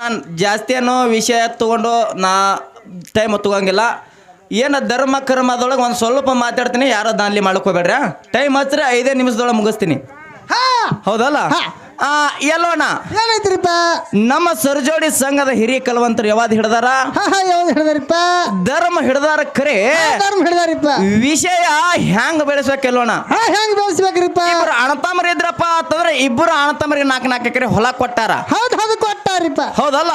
ನಾನು ಜಾಸ್ತಿ ಅನ್ನೋ ವಿಷಯ ತೊಗೊಂಡು ನಾ ಟೈಮ್ ತಗೊಂಗಿಲ್ಲ. ಏನು ಧರ್ಮ ಕರ್ಮದೊಳಗೆ ಒಂದು ಸ್ವಲ್ಪ ಮಾತಾಡ್ತೀನಿ ಯಾರೋ ದಾನ್ಲಿ ಮಾಡ್ಕೋಬೇಡ್ರ ಟೈಮ್ ಹತ್ರ ಐದೇ ನಿಮಿಷದೊಳಗೆ ಮುಗಿಸ್ತೀನಿ. ಹಾ! ಹೌದಲ್ಲ? ಎಲ್ಲೋಣ. ಏನೈತ್ರಿಪ್ಪ ನಮ್ಮ ಸರ್ಜೋಡಿ ಸಂಘದ ಹಿರಿಯ ಕಲವಂತರು ಯಾವಾಗ ಹಿಡ್ದಾರ? ಹಿಡ್ದಾರಿಪ್ಪ? ಧರ್ಮ ಹಿಡ್ದಾರ ಕರೆ. ಧರ್ಮ ಹಿಡ್ದಾರಿಪ್ಪ. ವಿಷಯ ಹೆಂಗ್ ಬೆಳೆಸ್ಬೇಕು ಎಲ್ಲೋಣ? ಹಾ ಹೆಂಗ್ ಬೆಳೆಸ್ಬೇಕ್ರಿಪ್ಪ? ಇಬ್ಬರು ಇದ್ರಪ್ಪ ಅಂತಂದ್ರೆ ಇಬ್ಬರು ಅಣ್ಣತಮ್ಮರಿಗೆ ನಾಲ್ಕು ನಾಲ್ಕು ಎಕರೆ ಹೊಲ ಕೊಟ್ಟಾರ. ಹೌದು ಹೌದು ಕೊಟ್ಟಾರಿಪ್ಪ. ಹೌದಲ್ಲ.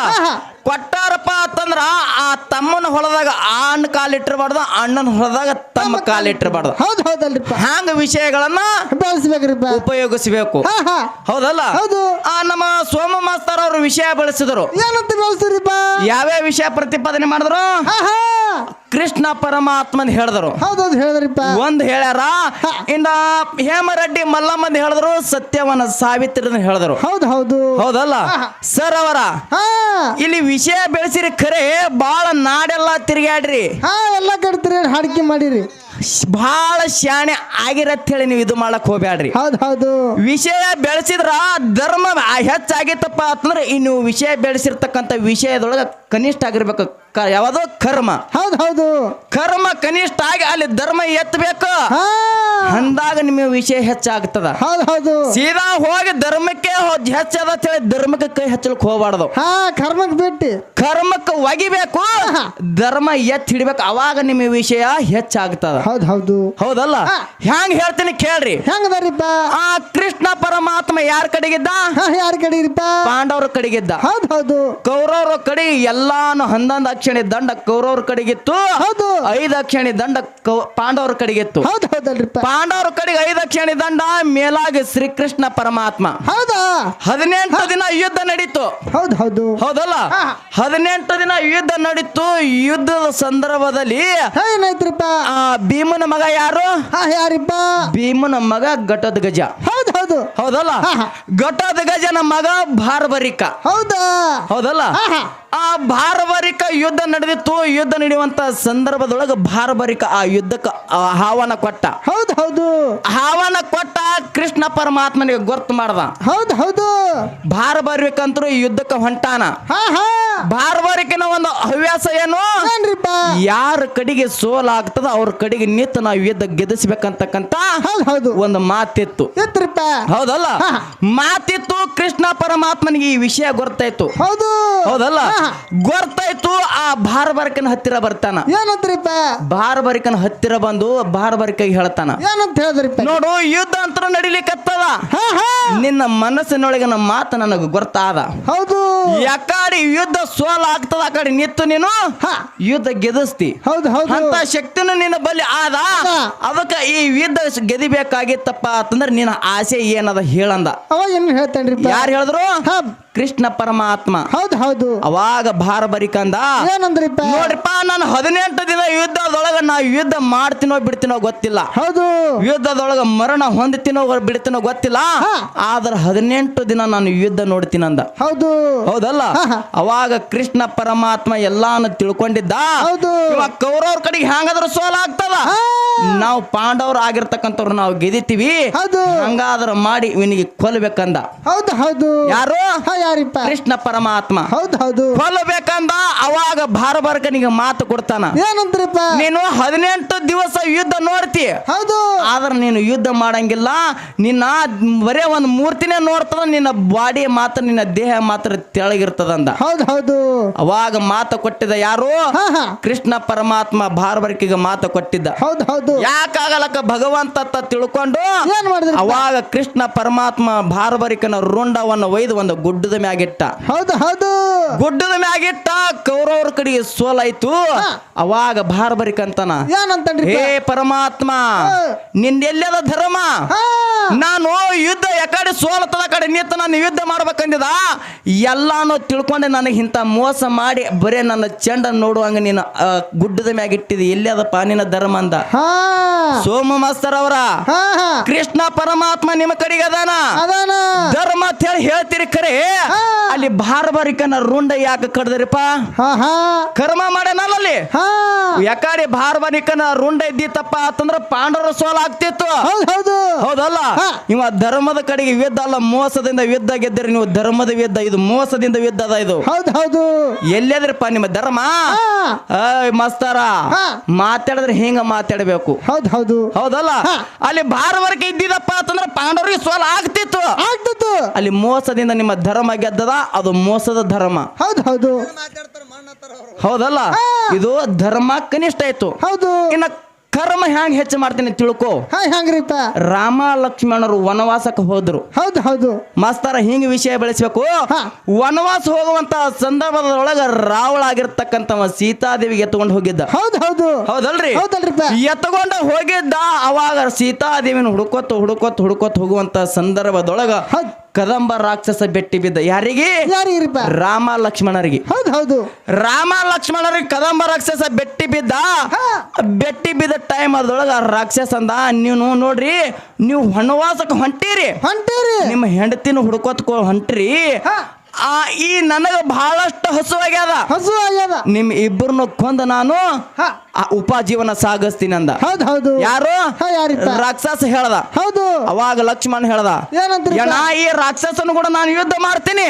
ಕೊಟ್ಟಾರಪ್ಪ ಅಂತಂದ್ರ ಆ ತಮ್ಮನ ಹೊಲದಾಗ ಆಣ್ಣ ಅಣ್ಣ ಕಾಲಿಟ್ಟಿರ್ಬಾರ್ದು ಅಣ್ಣನ ಹೊಲದಾಗ ತಮ್ಮ ಕಾಲಿಟ್ಟಿರ್ಬಾರ್ದು ಹೌದು ಹೌದಲ್ರಿಪ್ಪ. ಹ್ಯಾಂಗ ವಿಷಯಗಳನ್ನ ಬೆಳೆಸ್ಬೇಕ್ರಿಪ್ಪ. ಉಪಯೋಗಿಸಬೇಕು. ಹೌದಲ್ಲ? ಹೌದು. ಆ ನಮ್ಮ ಸೋಮ ಮಾಸ್ತರ್ ಅವರು ವಿಷಯ ಬಳಸಿದ್ರು. ಏನಂತ ಬೆಳೆಸ್ತೀರಿಪ್ಪ ಯಾವ್ಯಾವ ವಿಷಯ ಪ್ರತಿಪಾದನೆ ಮಾಡಿದ್ರು? ಕೃಷ್ಣ ಪರಮಾತ್ಮನ್ ಹೇಳಿದ್ರು. ಹೌದೌದು ಹೇಳಿದ್ರಿಪ್ಪ. ಒಂದ್ ಹೇಳ್ಯಾರ ಇನ್ನ ಹೇಮರೆಡ್ಡಿ ಮಲ್ಲಮ್ಮಂದ್ ಹೇಳಿದ್ರು ಸತ್ಯವನ ಸಾವಿತ್ರಿ ಹೇಳಿದ್ರು. ಹೌದು ಹೌದು. ಹೌದಲ್ಲ? ಸರ್ ಅವರ ಇಲ್ಲಿ ವಿಷಯ ಬೆಳೆಸಿರಿ ಖರೆ ಬಾಳ ನಾಡೆಲ್ಲ ತಿರುಗಾಡ್ರಿ ಹಾ ಎಲ್ಲ ಕಡ್ತೀರಿ ಹಾಡಿಕೆ ಮಾಡಿರಿ. ಬಹಳ ಶಾಣೆ ಆಗಿರತ್ ಹೇಳಿ ನೀವು ಇದು ಮಾಡಕ್ ಹೋಗ್ಬ್ಯಾಡ್ರಿ. ಹೌದು ಹೌದು. ವಿಷಯ ಬೆಳೆಸಿದ್ರ ಧರ್ಮ ಹೆಚ್ಚಾಗಿತ್ತಪ್ಪ ಅಂತಂದ್ರೆ ಇನ್ನು ವಿಷಯ ಬೆಳೆಸಿರ್ತಕ್ಕಂಥ ವಿಷಯದೊಳಗೆ ಕನಿಷ್ಠ ಆಗಿರ್ಬೇಕು. ಕ- ಯಾವ್ದೋ ಕರ್ಮ. ಹೌದು ಹೌದು. ಕರ್ಮ ಕನಿಷ್ಠ ಆಗಿ ಅಲ್ಲಿ ಧರ್ಮ ಎತ್ತಬೇಕು ಹಾ. ಅಂದಾಗ ನಿಮಗೆ ವಿಷಯ ಹೆಚ್ಚಾಗ್ತದ. ಹೌದು ಹೌದು. ಸೀದಾ ಹೋಗಿ ಧರ್ಮಕ್ಕೆ ಹೆಚ್ಚದ ಹೇಳಿ ಧರ್ಮಕ್ಕೆ ಕೈ ಹಚ್ಚಲಿಕ್ಕೆ ಹೋಗ್ಬಾರ್ದು. ಹಾ ಕರ್ಮಕ್ ಬಿಟ್ಟು. ಕರ್ಮಕ್ಕೆ ಒಗಿಬೇಕು ಧರ್ಮ ಎತ್ ಹಿಡಿಬೇಕು ಅವಾಗ ನಿಮ್ಮ ವಿಷಯ ಹೆಚ್ಚಾಗ್ತದ. ಹೌದು ಹೌದು. ಹೌದಲ್ಲ? ಹೆಂಗ್ ಹ್ಯಾಂಗ ಹೇಳ್ತೀನಿ ಕೇಳ್ರಿ. ಹೆಂಗದಾರಿಪ್ಪ ಆ ಕೃಷ್ಣ ಪರಮಾತ್ಮ ಯಾರ ಕಡೆಗಿದ್ದ? ಯಾರ ಕಡೆ ಪಾಂಡವ್ರ ಕಡೆಗಿದ್ದ. ಹೌದು ಹೌದು. ಕೌರವ್ರ ಕಡೆ ಎಲ್ಲಾನು ಹನ್ನೊಂದು ಅಕ್ಷಣಿ ದಂಡ ಕೌರವ್ರ ಕಡೆಗಿತ್ತು. ಹೌದು. ಐದು ಅಕ್ಷಣಿ ದಂಡ ಪಾಂಡವರ ಕಡೆಗಿತ್ತು. ಹೌದು ಹೌದಲ್ರಿಪ್ಪ. ಪಾಂಡವರ ಕಡೆಗೆ ಐದು ಕ್ಷಣ ದಂಡ ಮೇಲಾಗಿ ಶ್ರೀಕೃಷ್ಣ ಪರಮಾತ್ಮ. ಹೌದಾ? ಹದಿನೆಂಟು ದಿನ ಯುದ್ಧ ನಡೀತು. ಹೌದು ಹೌದು. ಹೌದಲ್ಲ. ಹದಿನೆಂಟು ದಿನ ಯುದ್ಧ ನಡೀತು. ಯುದ್ಧದ ಸಂದರ್ಭದಲ್ಲಿ ಏನಾಯ್ತ್ರಪ್ಪ ಆ ಭೀಮನ ಮಗ ಯಾರು? ಹಾ ಯಾರಿಪ್ಪ? ಭೀಮನ ಮಗ ಘಟದ ಗಜ ಹೌದು ಹೌದು. ಹೌದಲ್ಲ. ಘಟದ ಗಜನ ಮಗ ಬಾರ್ಬರಿಕ ಹೌದಾ? ಹೌದಲ್ಲ. ಆ ಭಾರಬರಿಕ ಯುದ್ಧ ನಡೆದಿತ್ತು. ಯುದ್ಧ ನಡೆಯುವಂತ ಸಂದರ್ಭದೊಳಗೆ ಭಾರಬರಿಕ ಆ ಯುದ್ಧಕ್ಕೆ ಹಾವನ ಕೊಟ್ಟ. ಹೌದು ಹೌದು. ಹಾವನ ಕೊಟ್ಟ ಕೃಷ್ಣ ಪರಮಾತ್ಮನಿಗೆ ಗೊತ್ತು ಮಾಡ್ದ. ಹೌದು ಹೌದು. ಭಾರಬರಿಕಂತರು ಈ ಯುದ್ಧಕ್ಕೆ ಹೊಂಟಾನ. ಹಾ ಹಾ. ಭಾರಬರಿಕಿನ ಒಂದು ಹವ್ಯಾಸ ಏನು? ಏನ್ರಿಪ್ಪ? ಯಾರ ಕಡೆಗೆ ಸೋಲಾಗ್ತದ ಅವ್ರ ಕಡೆಗೆ ನಿಂತು ನಾವು ಯುದ್ಧ ಗೆದಿಸ್ಬೇಕಂತಕ್ಕಂತ ಹೌದು ಹೌದು. ಒಂದು ಮಾತಿತ್ತು. ಹೌದಲ್ಲ? ಮಾತಿತ್ತು ಕೃಷ್ಣ ಪರಮಾತ್ಮನಿಗೆ ಈ ವಿಷಯ ಗೊತ್ತಾಯ್ತು. ಹೌದು. ಹೌದಲ್ಲ. ಗೊತ್ತಾಯ್ತು ಆ ಭಾರಬರಿಕನ ಹತ್ತಿರ ಬರ್ತಾನ. ಏನಂತ್ರಿಪ್ಪ? ಭಾರಬರಿಕನ ಹತ್ತಿರ ಬಂದು ಬಾರ್ಬರಿಕಾಗಿ ಹೇಳ್ತಾನ. ಏನಂತ ಹೇಳಿದ್ರಿಪ್ಪ? ನೋಡು ಯುದ್ಧ ಅಂತ ನಡಿಲಿಕ್ಕತ್ತದ. ನಿನ್ನ ಮನಸ್ಸಿನೊಳಗಿನ ಮಾತು ನನಗೆ ಗೊತ್ತಾದ. ಹೌದು. ಯಾಕಡೆ ಯುದ್ಧ ಸೋಲ ಆಗ್ತದ ಆ ಕಡೆ ನಿತ್ತು ನೀನು? ಹಾ. ಯುದ್ಧ ಗೆದಿಸ್ತಿ. ಹೌದು ಹೌದು. ಅಂತ ಶಕ್ತಿನೂ ನಿನ್ನ ಬಲಿ ಆದ. ಅವಕ ಅದಕ್ಕೆ ಈ ಯುದ್ಧ ಗೆದಿಬೇಕಾಗಿತ್ತಪ್ಪ ಅಂತಂದ್ರೆ ನಿನ್ನ ಆಸೆ ಏನದ ಹೇಳಂದ. ಅವಾಗ ಏನ್ ಹೇಳ್ತೇನ್ರಿ ಯಾರು ಹೇಳಿದ್ರು? ಹಾ. ಕೃಷ್ಣ ಪರಮಾತ್ಮ. ಹೌದು ಹೌದು. ಅವಾಗ ಭಾರ ಬರಿಕಂದ ಏನಂದ್ರಿಪ್ಪ? ನೋಡ್ರಿಪ್ಪ ನಾನು ಹದಿನೆಂಟು ದಿನ ಯುದ್ಧದೊಳಗ ನಾ ಯುದ್ಧ ಮಾಡ್ತೀನೋ ಬಿಡ್ತೀನೋ ಗೊತ್ತಿಲ್ಲ. ಹೌದು. ಯುದ್ಧದೊಳಗ ಮರಣ ಹೊಂದ್ತೀನೋ ಬಿಡ್ತೀನೋ ಗೊತ್ತಿಲ್ಲ. ಆದ್ರ ಹದಿನೆಂಟು ದಿನ ನಾನು ಯುದ್ಧ ನೋಡ್ತೀನಂದ ಹೌದು. ಹೌದಲ್ಲ. ಅವಾಗ ಕೃಷ್ಣ ಪರಮಾತ್ಮ ಎಲ್ಲಾನು ತಿಳ್ಕೊಂಡಿದ್ದ. ಹೌದು. ಇವಾಗ ಕೌರವ್ರ ಕಡೆಗೆ ಹ್ಯಾಂಗಾದ್ರೂ ಸೋಲ ಆಗ್ತದ? ನಾವು ಪಾಂಡವ್ರು ಆಗಿರ್ತಕ್ಕಂಥವ್ರು ನಾವು ಗೆದಿತೀವಿ. ಹಂಗಾದ್ರ ಮಾಡಿ ಇವನಿಗೆ ಕೊಲ್ಬೇಕಂದ. ಹೌದು ಹೌದು. ಯಾರು? ಯಾರಿಪ್ಪ? ಕೃಷ್ಣ ಪರಮಾತ್ಮ. ಹೌದು ಹೌದು. ಕೊಲ್ಲಬೇಕಂದ ಅವಾಗ ಭಾರಬರ್ಕನಿಗೆ ಮಾತು ಕೊಡ್ತಾನ. ಏನಂತ್ರಿಪ್ಪ ನೀನು ಹದಿನೆಂಟು ದಿವಸ ಯುದ್ಧ ನೋಡ್ತಿ. ಹೌದು. ಆದ್ರೆ ನೀನು ಯುದ್ಧ ಮಾಡಂಗಿಲ್ಲ. ನಿನ್ನ ಬರೇ ಒಂದು ಮೂರ್ತಿನೇ ನೋಡ್ತದ ನಿನ್ನ ಬಾಡಿ ಮಾತ್ರ ನಿನ್ನ ದೇಹ ಮಾತ್ರ ತೆಳಗಿರ್ತದಂದ. ಹೌದು ಹೌದು. ಅವಾಗ ಮಾತು ಕೊಟ್ಟಿದ್ದ ಯಾರು? ಕೃಷ್ಣ ಪರಮಾತ್ಮ ಭಾರಬರಿಕೆಗೆ ಮಾತು ಕೊಟ್ಟಿದ್ದ. ಹೌದು ಹೌದು. ಯಾಕಾಗಲಕ್ಕ ಭಗವಂತ ತಿಳ್ಕೊಂಡು ಅವಾಗ ಕೃಷ್ಣ ಪರಮಾತ್ಮ ಭಾರಬರಿಕನ ರುಂಡವನ್ನು ಒಯ್ದು ಒಂದು ಗುಡ್ಡದ ಮ್ಯಾಗಿಟ್ಟ. ಹೌದು ಹೌದು. ಗುಡ್ಡದ ಮ್ಯಾಗಿಟ್ಟ ಕೌರವ್ರ ಕಡೆಗೆ ಸೋಲಾಯ್ತು. ಅವಾಗ ಭಾರಬರಿಕಂತನ ಏನಂತನ್ರಿ ಹೇ ಪರಮಾತ್ಮ ನಿನ್ ಎಲ್ಲದ ಧರ್ಮ? ನಾನು ಯುದ್ಧ ಯಾಕಡೆ ಸೋಲತದ ಕಡೆ ನಿಂತ ನಾನು ಯುದ್ಧ ಮಾಡ್ಬೇಕಂದಿದ? ಎಲ್ಲಾನು ತಿಳ್ಕೊಂಡೆ ನನಗೆ ಇಂಥ ಮೋಸ ಮಾಡಿ ಬರೇ ನನ್ನ ಚೆಂಡ ನೋಡುವಂಗ ನೀನು ಗುಡ್ಡದ ಮ್ಯಾಗ ಇಟ್ಟಿದಿ ಅದ ನಿನ್ನ ಧರ್ಮ ಅಂದ. ಸೋಮ ಮಾಸ್ತರ್ ಅವರ ಕೃಷ್ಣ ಪರಮಾತ್ಮ ನಿಮ್ಮ ಕಡೆಗೆ ಅದಾನ? ಧರ್ಮ ಅಂತ ಹೇಳಿ ಹೇಳ್ತೀರಿ ಖರೆ. ಅಲ್ಲಿ ಬಾರ್ಬರಿಕನ ರುಂಡ ಯಾಕೆ ಕಡ್ದ್ರಿಪ್ಪ? ಕರ್ಮ ಮಾಡ್ಯಾನಲ್ಲ ಅಲ್ಲಿ ಹಾ. ಯಾಕಡೆ ಬಾರ್ಬರಿಕನ ರುಂಡ ಇದ್ದಿತ್ತಪ್ಪ ಅಂತಂದ್ರ ಪಾಂಡವರ ಸೋಲ ಆಗ್ತಿತ್ತು. ಹೌದು ಹೌದು. ಹೌದಲ್ಲ? ನೀವು ಇವ ಧರ್ಮದ ಕಡೆಗೆ ಯುದ್ಧ ಅಲ್ಲ ಮೋಸದಿಂದ ಯುದ್ಧ ಗೆದ್ದರೆ ನೀವು. ಧರ್ಮದ ಯುದ್ಧ ಇದು ಮೋಸದಿಂದ ಯುದ್ಧ ಅದ ಇದು. ಹೌದು ಹೌದು. ಎಲ್ಲದ್ರಪ್ಪ ನಿಮ್ಮ ಧರ್ಮ? ಮಸ್ತಾರ. ಮಾತಾಡಿದ್ರೆ ಹಿಂಗ ಮಾತಾಡಬೇಕು. ಹೌದು ಹೌದು. ಹೌದಲ್ಲ. ಅಲ್ಲಿ ಭಾರವರ್ಗ ಇದ್ದಿದಪ್ಪ ಅಂತಂದ್ರೆ ಪಾಂಡವರಿಗೆ ಸೋಲ ಆಗ್ತಿತ್ತು. ಅಲ್ಲಿ ಮೋಸದಿಂದ ನಿಮ್ಮ ಧರ್ಮ ಗೆದ್ದದ. ಅದು ಮೋಸದ ಧರ್ಮ. ಹೌದು ಹೌದು. ಹೌದಲ್ಲ? ಇದು ಧರ್ಮ ಕನಿಷ್ಠ ಆಯ್ತು. ಹೌದು. ಇನ್ನ ಕರ್ಮ ಹ್ಯಾಂಗ ಹೆಚ್ಚು ಮಾಡ್ತೀನಿ ತಿಳ್ಕೊ. ಹಾ ಹೆಂಗ್ರಿಪ್ಪ ರಾಮ ಲಕ್ಷ್ಮಣರು ವನವಾಸಕ್ಕೆ ಹೋದ್ರು. ಹೌದು ಹೌದು. ಮಾಸ್ತರ ಹಿಂಗ ವಿಷಯ ಬೆಳೆಸ್ಬೇಕು? ವನವಾಸ ಹೋಗುವಂತ ಸಂದರ್ಭದೊಳಗ ರಾವಳ ಆಗಿರ್ತಕ್ಕಂತ ಸೀತಾದೇವಿಗೆ ಎತ್ಕೊಂಡು ಹೋಗಿದ್ದ. ಹೌದು ಹೌದು. ಹೌದಲ್ರಿ? ಎತ್ಕೊಂಡ ಹೋಗಿದ್ದ ಅವಾಗ ಸೀತಾದೇವಿನ ಹುಡುಕೋತ್ ಹುಡುಕೋತ್ ಹುಡುಕೋತ ಹೋಗುವಂತ ಸಂದರ್ಭದೊಳಗ ಕದಂಬ ರಾಕ್ಷಸ ಬೆಟ್ಟಿ ಬಿದ್ದ ಯಾರಿಗೆ? ಯಾರಿಗ್ರಿಪ್ಪ ರಾಮ ಲಕ್ಷ್ಮಣರಿಗೆ. ಹೌದು ಹೌದು. ರಾಮ ಲಕ್ಷ್ಮಣರಿಗೆ ಕದಂಬ ರಾಕ್ಷಸ ಬೆಟ್ಟಿ ಬಿದ್ದ. ಬೆಟ್ಟಿ ಬಿದ್ದ ಟೈಮ್ ಅದ್ರೊಳಗ ರಾಕ್ಷಸ ಅಂದ ನೀವು ನೋಡ್ರಿ ನೀವು ವನವಾಸಕ್ಕೆ ಹೊಂಟೀರಿ. ಹೊಂಟಿರಿ. ನಿಮ್ಮ ಹೆಂಡತಿನ ಹುಡ್ಕೋತ್ ಹೊಂಟ್ರಿ. ಆ ಈ ನನಗ ಬಹಳಷ್ಟು ಹಸುವಾಗ್ಯದ ಹಸುವಾಗ್ಯದ ನಿಮ್ ಇಬ್ಬರನ್ನು ಕೊಂದ ನಾನು. ಹಾ. ಆ ಉಪಜೀವನ ಸಾಗಿಸ್ತೀನಿ ಅಂದ ಹೌದು ಹೌದು. ಯಾರು? ರಾಕ್ಷಸ ಹೇಳ್ದ. ಹೌದು. ಅವಾಗ ಲಕ್ಷ್ಮಣ್ ಹೇಳ್ದ. ಏನಂತ್ರಿ ಏನ ಈ ರಾಕ್ಷಸನು ಕೂಡ ನಾನು ಯುದ್ಧ ಮಾಡ್ತೀನಿ.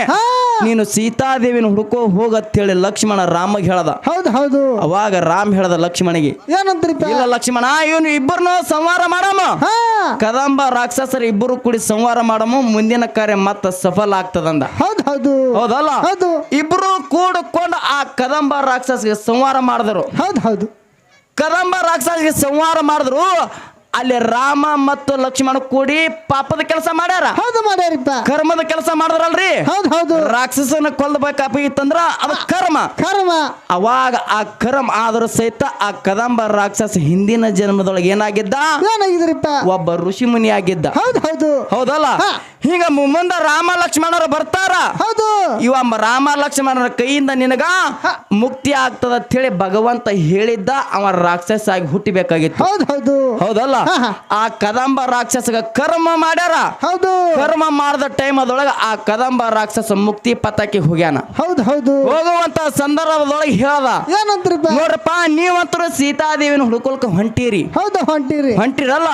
ನೀನು ಸೀತಾದೇವಿನ ಹುಡುಕೋ ಹೋಗತ್ತೇಳಿ ಲಕ್ಷ್ಮಣ ರಾಮಗೆ ಹೇಳ್ದ. ಹೌದು ಹೌದು. ಅವಾಗ ರಾಮ್ ಹೇಳ್ದ ಲಕ್ಷ್ಮಣಿಗೆ. ಏನಂತ್ರಿಪ್ಪ? ಇಲ್ಲ ಲಕ್ಷ್ಮಣ ಇವನು ಇಬ್ಬರನ್ನು ಸಂಹಾರ ಮಾಡಮ್ಮ. ಹಾ. ಕದಂಬ ರಾಕ್ಷಸರು ಇಬ್ಬರು ಕೂಡಿ ಸಂಹಾರ ಮಾಡಮ್ಮ ಮುಂದಿನ ಕಾರ್ಯ ಮತ್ತ ಸಫಲ ಆಗ್ತದಂದ. ಹೌದು ಹೌದು. ಹೌದಲ್ಲ? ಹೌದು. ಇಬ್ರು ಕೂಡಿಕೊಂಡು ಆ ಕದಂಬ ರಾಕ್ಷಸಿಗೆ ಸಂಹಾರ ಮಾಡಿದ್ರು. ಹೌದು ಹೌದು. ಕದಂಬ ರಾಕ್ಷಸಿಗೆ ಸಂಹಾರ ಮಾಡಿದ್ರು. ಅಲ್ಲಿ ರಾಮ ಮತ್ತು ಲಕ್ಷ್ಮಣ ಕೂಡಿ ಪಾಪದ ಕೆಲಸ ಮಾಡ್ಯಾರ. ಹೌದು ಮಾಡ್ಯಾರಿಪ್ಪ. ಕರ್ಮದ ಕೆಲಸ ಮಾಡಿದ್ರಲ್ರಿ? ಹೌದು ಹೌದು. ರಾಕ್ಷಸನ ಕೊಲ್ಲಬೇಕಾಗಿತ್ತಂದ್ರ ಅದು ಕರ್ಮ. ಕರ್ಮ. ಅವಾಗ ಆ ಕರ್ಮ ಆದರೂ ಸಹಿತ ಆ ಕದಂಬ ರಾಕ್ಷಸ ಹಿಂದಿನ ಜನ್ಮದೊಳಗೆ ಏನಾಗಿದ್ದ? ಏನಾಗಿದ್ರಿಪ್ಪ? ಒಬ್ಬ ಋಷಿ ಮುನಿ ಆಗಿದ್ದ ಹೌದು ಹೌದು. ಹೌದಲ್ಲ. ಹಿಂಗ ಮುಂದ ರಾಮ ಲಕ್ಷ್ಮಣರು ಬರ್ತಾರ. ಹೌದು. ಇವ ರಾಮ ಲಕ್ಷ್ಮಣರ ಕೈಯಿಂದ ನಿನಗ ಮುಕ್ತಿ ಆಗ್ತದ ಅಂತ ಹೇಳಿ ಭಗವಂತ ಹೇಳಿದ್ದ ಅವ ರಾಕ್ಷಸ ಆಗಿ ಹುಟ್ಟಿಬೇಕಾಗಿತ್ತು. ಹೌದು ಹೌದು. ಹೌದಲ್ಲ. ಆ ಕದಂಬ ರಾಕ್ಷಸಗ ಕರ್ಮ ಮಾಡ್ಯಾರ. ಹೌದು. ಕರ್ಮ ಮಾಡಿದ ಟೈಮ್ ಅದೊಳಗ ಆ ಕದಂಬ ರಾಕ್ಷಸ ಮುಕ್ತಿ ಪತಾಕಿ ಹೋಗ್ಯಾನ. ಹೌದು ಹೌದು. ಹೋಗುವಂತ ಸಂದರ್ಭದೊಳಗೆ ಹೇಳ್ದ. ಏನಂತ್ರಿ ನೋಡ್ರಪ್ಪ ನೀವಂತರ ಸೀತಾದೇವಿನ ಹುಡುಕೊಲ್ಕ ಹೊಂಟೀರಿ. ಹೌದು ಹೊಂಟಿರಿ. ಹೊಂಟಿರಲ್ಲ?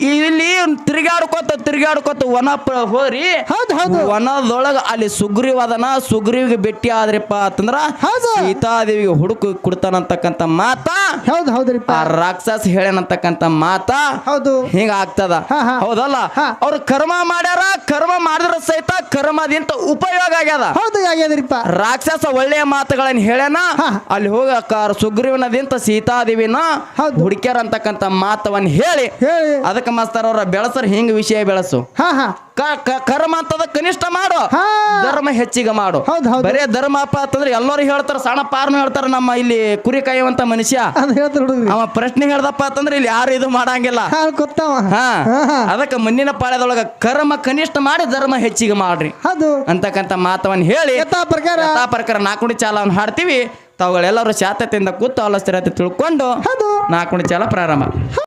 ಇಲ್ಲಿ ತಿರುಗಾಡ್ಕೊತ ತಿರುಗಾಡ್ಕೊತ ವನ ಹೋರಿ. ಹೌದು ಹೌದು. ವನದೊಳಗ ಅಲ್ಲಿ ಸುಗ್ರೀವದನ ಸುಗ್ರೀವಿಗೆ ಭೇಟಿ ಆದ್ರಿಪ್ಪ ಅಂತಂದ್ರ ಹೌದು. ಸೀತಾದೇವಿಗೆ ಹುಡುಕು ಕೊಡ್ತಾನಂತಕ್ಕಂತ ಮಾತಾ. ಹೌದು ಹೌದ್ರಿಪ್ಪ. ಆ ರಾಕ್ಷಸ ಹೇಳನಂತಕ್ಕಂತ ಮಾತ ಹೌದು. ಹಿಂಗ ಆಗ್ತದ. ಹೌದಲ್ಲ. ಅವ್ರು ಕರ್ಮ ಮಾಡ್ಯಾರ ಕರ್ಮ ಮಾಡಿದ್ರ ಸಹಿತ ಕರ್ಮದಿಂತ ಉಪಯೋಗ ಆಗ್ಯದ. ಹೌದು ಆಗ್ಯದ್ರಿಪ್ಪ. ರಾಕ್ಷಸ ಒಳ್ಳೆಯ ಮಾತುಗಳನ್ನ ಹೇಳ್ಯಾನ. ಅಲ್ಲಿ ಹೋಗ ಸುಗ್ರೀವನದಿಂತ ಸೀತಾದೇವಿನ. ಹುಡುಕ್ಯಾರ ಅಂತಕ್ಕಂತ ಮಾತವನ್ನ ಹೇಳಿ. ಅದಕ್ಕೆ ಮಾಸ್ತರ್ ಅವ್ರ ಬೆಳಸರ್ ಹಿಂಗ ವಿಷಯ ಬೆಳಸು. ಹಾ ಹಾ. ಕರ್ಮ ಅಂತದ ಕನಿಷ್ಠ ಮಾಡು. ಧರ್ಮ ಹೆಚ್ಚಿಗೆ ಮಾಡು. ಬರೇ ಧರ್ಮ ಅಪ್ಪ ಅಂತಂದ್ರೆ ಎಲ್ಲರೂ ಹೇಳ್ತಾರ ಸಣ್ಣ ಪಾರ್ನು ಹೇಳ್ತಾರ ನಮ್ಮ ಇಲ್ಲಿ ಕುರಿ ಕಾಯುವಂತ ಮನುಷ್ಯ. ಅವ ಪ್ರಶ್ನೆ ಹೇಳ್ದಪ್ಪ ಅಂತಂದ್ರೆ ಇಲ್ಲಿ ಯಾರು ಇದು ಮಾಡಂಗಿಲ್ಲ. ಅದಕ್ಕೆ ಮುಂದಿನ ಪಾಳ್ಯದೊಳಗ ಕರ್ಮ ಕನಿಷ್ಠ ಮಾಡಿ ಧರ್ಮ ಹೆಚ್ಚಿಗೆ ಮಾಡ್ರಿ. ಅಂತಕ್ಕಂತ ಅಂತಕ್ಕಂಥ ಮಾತವನ್ನ ಹೇಳಿ ಪ್ರಕಾರ. ನಾಕುಡಿ ನಾಲ್ಕುಡಿ ಚಾಲವನ್ನು ಹಾಡ್ತೀವಿ. ತಾವುಗಳೆಲ್ಲರೂ ಶಾತತೆಯಿಂದ ಕೂತು ಆಲೋಚನೆ ತಿಳ್ಕೊಂಡು ಹೌದು. ನಾಲ್ಕುಡಿ ಚಾಲ ಪ್ರಾರಂಭ.